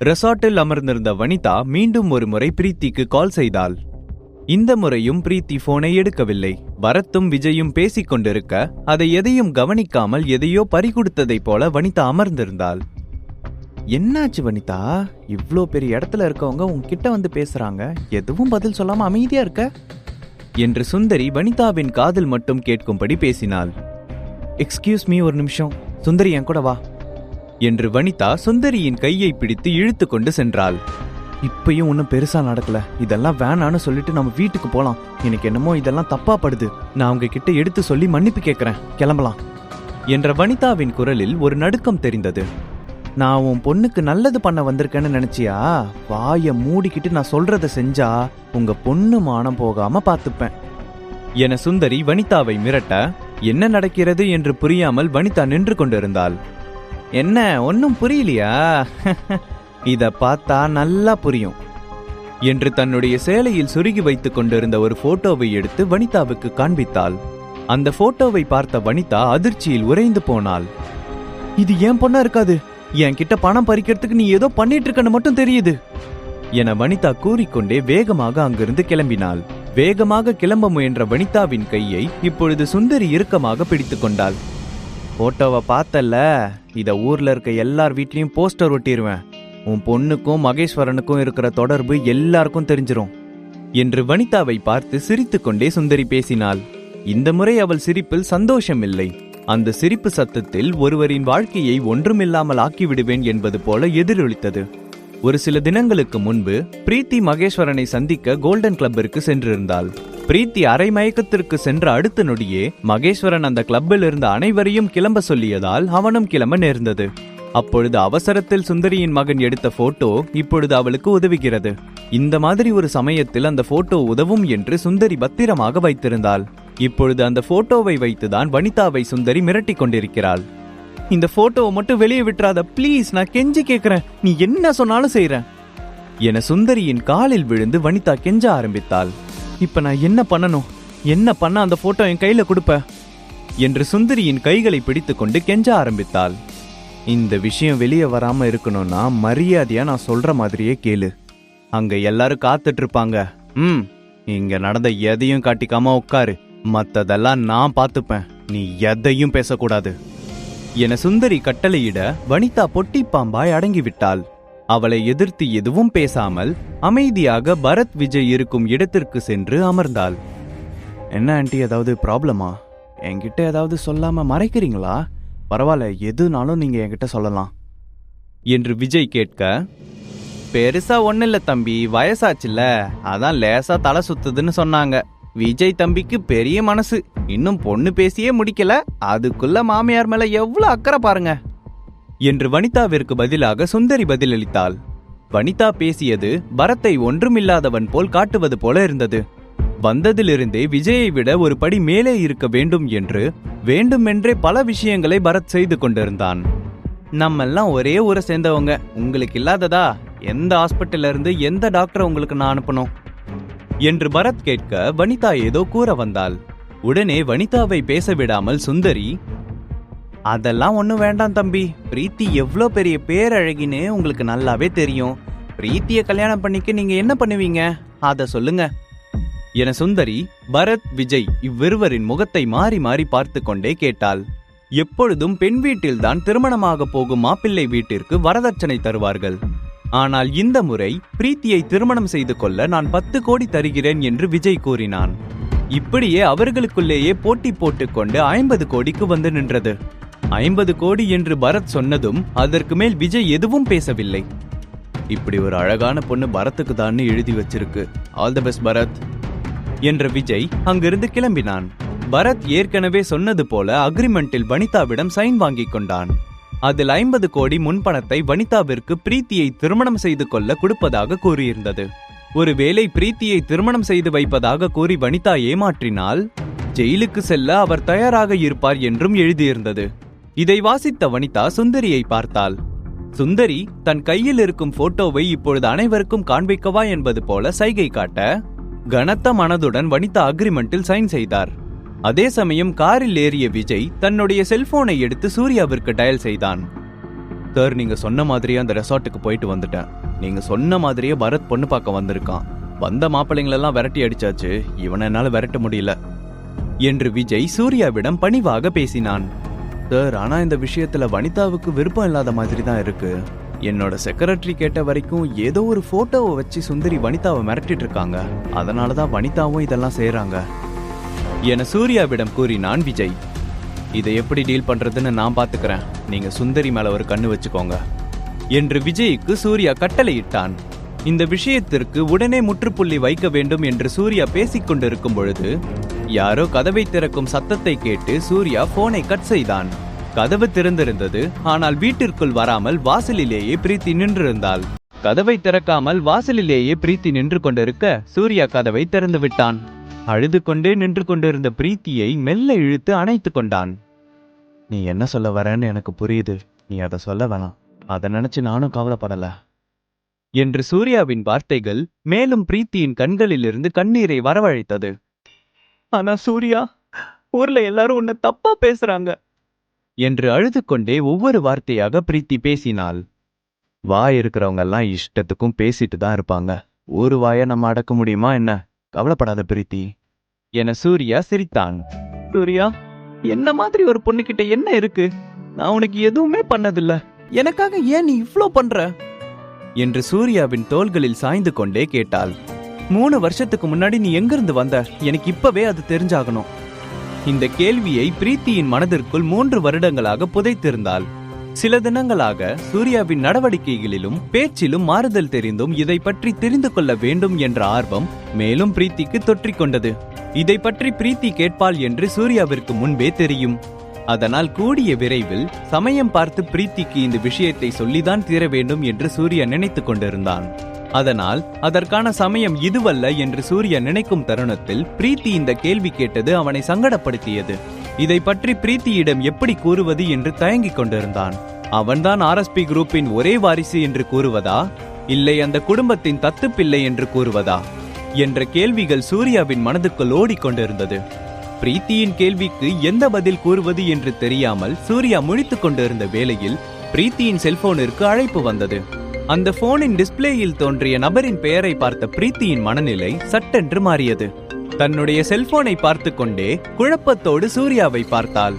ரெசார்ட்டில் அமர்ந்திருந்த வனிதா மீண்டும் ஒரு முறை பிரீத்திக்கு கால் செய்தாள். இந்த முறையும் பிரீத்தி போனை எடுக்கவில்லை. பரத்தும் விஜயும் பேசிக் கொண்டிருக்க அதை எதையும் கவனிக்காமல் எதையோ பறிகொடுத்ததைப் போல வனிதா அமர்ந்திருந்தாள். என்னாச்சு வனிதா? இவ்ளோ பெரிய இடத்துல இருக்கவங்க உன்கிட்ட வந்து பேசுறாங்க. எதுவும் பதில் சொல்லாம அமைதியா இருக்க? என்று சுந்தரி வனிதாவின் காதில் மட்டும் கேட்கும்படி பேசினாள். எக்ஸ்கியூஸ் மீ ஒரு நிமிஷம். சுந்தரி என் கூட வா. என்று வனிதா சுந்தரியின் கையை பிடித்து இழுத்து கொண்டு சென்றாள். இப்பயும் ஒன்றும் பெருசா நடக்கல. இதெல்லாம் வேணான்னு சொல்லிட்டு நம்ம வீட்டுக்கு போலாம். எனக்கு என்னமோ இதெல்லாம் தப்பா படுது நான் அவங்க கிட்ட எடுத்து சொல்லி மன்னிப்பு கேட்கறேன் கிளம்பலாம். என்ற வனிதாவின் குரலில் ஒரு நடுக்கம் தெரிந்தது. நான் உன் பொண்ணுக்கு நல்லது பண்ண வந்திருக்கேன்னு நினைச்சியா? வாய மூடிக்கிட்டு நான் சொல்றத செஞ்சா உங்க பொண்ணு மானம் போகாம பாத்துப்பேன். என சுந்தரி வனிதாவை மிரட்ட என்ன நடக்கிறது என்று புரியாமல் வனிதா நின்று கொண்டிருந்தாள். என்ன ஒன்றும் புரியலையா? இதை பார்த்தா நல்லா புரியும். என்று தன்னுடைய சேலையில் சுருகி வைத்துக் கொண்டிருந்த ஒரு போட்டோவை எடுத்து வனிதாவுக்கு காண்பித்தாள். அந்த போட்டோவை பார்த்த வனிதா அதிர்ச்சியில் உறைந்து போனாள். இது ஏன் பொண்ணா இருக்காது? என்கிட்ட பணம் பறிக்கிறதுக்கு நீ ஏதோ பண்ணிட்டு இருக்கன்னு மட்டும் தெரியுது. என வனிதா கூறிக்கொண்டே வேகமாக அங்கிருந்து கிளம்பினாள். வேகமாக கிளம்ப முயன்ற வனிதாவின் கையை இப்பொழுது சுந்தரி இறுக்கமாக பிடித்துக் கொண்டாள். போட்டோவை பார்த்தல்ல? இத ஊர்ல இருக்க எல்லார் வீட்லயும் போஸ்டர் ஒட்டிடுவேன் உன் பொண்ணுக்கும் மகேஸ்வரனுக்கும் இருக்கிற தொடர்பு எல்லாருக்கும் தெரிஞ்சிரும். என்று வனிதாவை பார்த்து சிரித்துக்கொண்டே சுந்தரி பேசினாள். இந்த முறை அவள் சிரிப்பில் சந்தோஷம் இல்லை அந்த சிரிப்பு சத்தத்தில் ஒருவரின் வாழ்க்கையை ஒன்றுமில்லாமல் ஆக்கிவிடுவேன் என்பது போல எதிரொலித்தது. ஒரு சில தினங்களுக்கு முன்பு பிரீத்தி மகேஸ்வரனை சந்திக்க கோல்டன் கிளப்பிற்கு சென்றிருந்தாள். பிரீத்தி அரை மயக்கத்திற்கு சென்ற அடுத்த நொடியே மகேஸ்வரன் அந்த கிளப்பில் இருந்த அனைவரையும் கிளம்ப சொல்லியதால் அவனும் கிளம்ப நேர்ந்தது. அப்பொழுது அவசரத்தில் சுந்தரியின் மகன் எடுத்த போட்டோ இப்பொழுது அவளுக்கு உதவுகிறது. இந்த மாதிரி ஒரு சமயத்தில் அந்த போட்டோ உதவும் என்று சுந்தரி பத்திரமாக வைத்திருந்தாள். இப்பொழுது அந்த போட்டோவை வைத்துதான் வனிதாவை சுந்தரி மிரட்டிக் கொண்டிருக்கிறாள். இந்த போட்டோவை மட்டும் வெளியே விட்டுறாத ப்ளீஸ் நான் கெஞ்சி கேட்கிறேன் நீ என்ன சொன்னாலும் செய்யற என சுந்தரியின் காலில் விழுந்து வனிதா கெஞ்ச ஆரம்பித்தாள். இப்போ நான் என்ன பண்ணணும்? என்ன பண்ண அந்த போட்டோ என் கையில் கொடுப்ப? என்று சுந்தரியின் கைகளை பிடித்துக்கொண்டு கெஞ்ச ஆரம்பித்தாள். இந்த விஷயம் வெளியே வராம இருக்கணும்னா மரியாதையா நான் சொல்ற மாதிரியே கேளு. அங்க எல்லாரும் காத்துட்டு இருப்பாங்க ம் இங்க நடந்த எதையும் காட்டிக்காம உட்காரு. மத்ததெல்லாம் நான் பார்த்துப்பேன். நீ எதையும் பேசக்கூடாது. என சுந்தரி கட்டளையிட வனிதா பொட்டி பாம்பாய் அடங்கிவிட்டாள். அவளை எதிர்த்து எதுவும் பேசாமல் அமைதியாக பரத் விஜய் இருக்கும் இடத்திற்கு சென்று அமர்ந்தாள். என்ன ஆண்டி ஏதாவது ப்ராப்ளமா என்கிட்ட ஏதாவது சொல்லாம மறைக்கிறீங்களா? பரவாயில்ல எதுனாலும் நீங்க என்கிட்ட சொல்லலாம். என்று விஜய் கேட்க பெருசா ஒண்ணு இல்ல தம்பி வயசாச்சுல்ல. அதான் லேசா தலை சுத்துதுன்னு சொன்னாங்க. விஜய் தம்பிக்கு பெரிய மனசு. இன்னும் பொண்ணு பேசியே முடிக்கல. அதுக்குள்ள மாமியார் மேல எவ்வளவு அக்கறை பாருங்க. என்று வனிதாவிற்கு பதிலாக சுந்தரி பதிலளித்தாள். வனிதா பேசியது பரத்தை ஒன்றுமில்லாதவன் போல் காட்டுவது போல இருந்தது. வந்ததிலிருந்தே விஜயை விட ஒரு படி மேலே இருக்க வேண்டும் என்று வேண்டுமென்றே பல விஷயங்களை பரத் செய்து கொண்டிருந்தான். நம்மெல்லாம் ஒரே ஊரை சேர்ந்தவங்க. உங்களுக்கு இல்லாததா? எந்த ஹாஸ்பிட்டல்ல இருந்து எந்த டாக்டரை உங்களுக்கு நான் அனுப்பணும்? என்று பரத் கேட்க வனிதா ஏதோ கூற வந்தாள். உடனே வனிதாவை பேச விடாமல் சுந்தரி அதெல்லாம் ஒன்றும் வேண்டாம் தம்பி. பிரீத்தி எவ்வளோ பெரிய பேரழகின்னு உங்களுக்கு நல்லாவே தெரியும். பிரீத்தியை கல்யாணம் பண்ணிக்க நீங்க என்ன பண்ணுவீங்க? அதை சொல்லுங்க. என சுந்தரி பரத் விஜய் இவ்விருவரின் முகத்தை மாறி மாறி பார்த்து கொண்டே கேட்டாள். எப்பொழுதும் பெண் வீட்டில்தான் திருமணமாக போகும் மாப்பிள்ளை வீட்டிற்கு வரதட்சணை தருவார்கள். ஆனால் இந்த முறை பிரீத்தியை திருமணம் செய்து கொள்ள நான் பத்து கோடி தருகிறேன் என்று விஜய் கூறினான். இப்படியே அவர்களுக்குள்ளேயே போட்டி போட்டுக்கொண்டு ஐம்பது கோடிக்கு வந்து நின்றது. ஐம்பது கோடி என்று பரத் சொன்னதும் அதற்கு மேல் விஜய் எதுவும் பேசவில்லை. இப்படி ஒரு அழகான பொண்ணு பரத்துக்கு தான் எழுதி வச்சிருக்கு. All the best Bharath. என்ற விஜய் அங்கிருந்து கிளம்பினான். பரத் ஏற்கனவே சொன்னது போல அக்ரிமெண்டில் வனிதாவிடம் சைன் வாங்கிக் கொண்டான். அதில் ஐம்பது கோடி முன்பணத்தை வனிதாவிற்கு பிரீத்தியை திருமணம் செய்து கொள்ள கொடுப்பதாக கூறியிருந்தது. ஒருவேளை பிரீத்தியை திருமணம் செய்து வைப்பதாக கூறி வனிதா ஏமாற்றினால் ஜெயிலுக்கு செல்ல அவர் தயாராக இருப்பார் என்றும் எழுதியிருந்தது. இதை வாசித்த வனிதா சுந்தரியை பார்த்தாள். சுந்தரி தன் கையில் இருக்கும் போட்டோவை இப்பொழுது அனைவருக்கும் காண்பிக்கவா என்பது போல சைகை காட்ட கனத்த மனதுடன் வனிதா அக்ரிமெண்டில் சைன் செய்தார். அதே சமயம் காரில் ஏறிய விஜய் தன்னுடைய செல்போனை எடுத்து சூர்யாவிற்கு டயல் செய்தான். சார் நீங்க சொன்ன மாதிரியே அந்த ரெசார்ட்டுக்கு போயிட்டு வந்துட்டேன். நீங்க சொன்ன மாதிரியே பரத் பொண்ணு பார்க்க வந்திருக்கான். வந்த மாப்பிள்ளைங்களெல்லாம் விரட்டி அடிச்சாச்சு. இவனை என்னால விரட்ட முடியல. என்று விஜய் சூர்யாவிடம் பணிவாக பேசினான். சார் ஆனா இந்த விஷயத்துல வனிதாவுக்கு விருப்பம் இல்லாத மாதிரி தான் இருக்கு. என்னோட செக்ரட்டரி கேட்ட வரைக்கும் ஏதோ ஒரு போட்டோவை வச்சு சுந்தரி வனிதாவை மிரட்டிட்டு இருக்காங்க. அதனால தான் வனிதாவும் இதெல்லாம் செய்யறாங்க என சூர்யாவிடம் கூறினான் விஜய். இதை எப்படி டீல் பண்றதுன்னு நான் பாத்துக்கிறேன். நீங்க சுந்தரி மேல ஒரு கண்ணு வச்சுக்கோங்க. என்று விஜய்க்கு சூர்யா கட்டளையிட்டான். இந்த விஷயத்திற்கு உடனே முற்றுப்புள்ளி வைக்க வேண்டும் என்று சூர்யா பேசிக் கொண்டிருக்கும் பொழுது யாரோ கதவை திறக்கும் சத்தத்தை கேட்டு சூர்யா போனை கட் செய்தான். கதவு திறந்திருந்தது. ஆனால் வீட்டிற்குள் வராமல் வாசலிலேயே பிரீத்தி நின்றிருந்தாள். கதவை திறக்காமல் வாசலிலேயே பிரீத்தி நின்று கொண்டிருக்க சூர்யா கதவை திறந்து விட்டான். அழுது கொண்டே நின்று கொண்டிருந்த பிரீத்தியை மெல்ல இழுத்து அணைத்து கொண்டான். நீ என்ன சொல்ல வரேன்னு எனக்கு புரியுது. நீ அதை சொல்ல வேணாம். அதை நினைச்சு நானும் கவலைப்படல. என்று சூர்யாவின் வார்த்தைகள் மேலும் பிரீத்தியின் கண்களிலிருந்து கண்ணீரை வரவழைத்தது. ஆனா சூர்யா ஊர்ல எல்லாரும் உன்னை தப்பா பேசுறாங்க. என்று அழுது கொண்டே ஒவ்வொரு வார்த்தையாக பிரீத்தி பேசினாள். வாய் இருக்கிறவங்க எல்லாம் இஷ்டத்துக்கும் பேசிட்டு தான் இருப்பாங்க. ஒரு வாயை நம்ம அடக்க முடியுமா என்ன? கவலைப்படாத பிரீத்தி என சூர்யா சிரித்தான். சூர்யா என்ன மாதிரி ஒரு பொண்ணுகிட்ட என்ன இருக்கு? நான் உனக்கு எதுவுமே பண்ணதில்ல. எனக்காக ஏன் நீ இவ்ளோ பண்ற? என்று சூர்யாவின் தோள்களில் சாய்ந்து கொண்டே கேட்டாள். மூணு வருஷத்துக்கு முன்னாடி நீ எங்கிருந்து வந்த? எனக்கு இப்பவே அது தெரிஞ்சாகணும். இந்த கேள்வியை பிரீத்தியின் மனதிற்குள் மூன்று வருடங்களாக புதைத்திருந்தாள். சில தினங்களாக சூர்யாவின் நடவடிக்கைகளிலும் பேச்சிலும் மாறுதல் தெரிந்தும் இதை பற்றி தெரிந்து கொள்ள வேண்டும் என்ற ஆர்வம் மேலும் பிரீத்திக்கு தொற்றிக் கொண்டது. இதை பற்றி பிரீத்தி கேட்பாள் என்று சூர்யாவிற்கு முன்பே தெரியும். அதனால் கூடிய விரைவில் சமயம் பார்த்து பிரீத்திக்கு இந்த விஷயத்தை சொல்லிதான் தீர வேண்டும் என்று சூர்யா நினைத்துக் கொண்டிருந்தான். அதனால் அதற்கான சமயம் இதுவல்ல என்று சூர்யா நினைக்கும் தருணத்தில் பிரீத்தி இந்த கேள்வி கேட்டது அவனை சங்கடப்படுத்தியது. இதை பற்றி பிரீத்தியிடம் எப்படி கூறுவது என்று தயங்கிக் கொண்டிருந்தான். அவன்தான் ஆர்எஸ்பி குரூப்பின் ஒரே வாரிசு என்று கூறுவதா? இல்லை அந்த குடும்பத்தின் தத்துப்பிள்ளை என்று கூறுவதா? என்ற கேள்விகள் சூர்யாவின் மனதுக்குள் ஓடிக்கொண்டிருந்தது. பிரீத்தியின் கேள்விக்கு எந்த பதில் கூறுவது என்று தெரியாமல் சூர்யா முழித்துக் கொண்டிருந்த வேளையில் பிரீத்தியின் செல்போனிற்கு அழைப்பு வந்தது. அந்த போனின் டிஸ்பிளேயில் தோன்றிய நபரின் பெயரை பார்த்த பிரீத்தியின் மனநிலை சட்டென்று மாறியது. தன்னுடைய செல்போனை பார்த்து கொண்டே குழப்பத்தோடு சூர்யாவை பார்த்தாள்.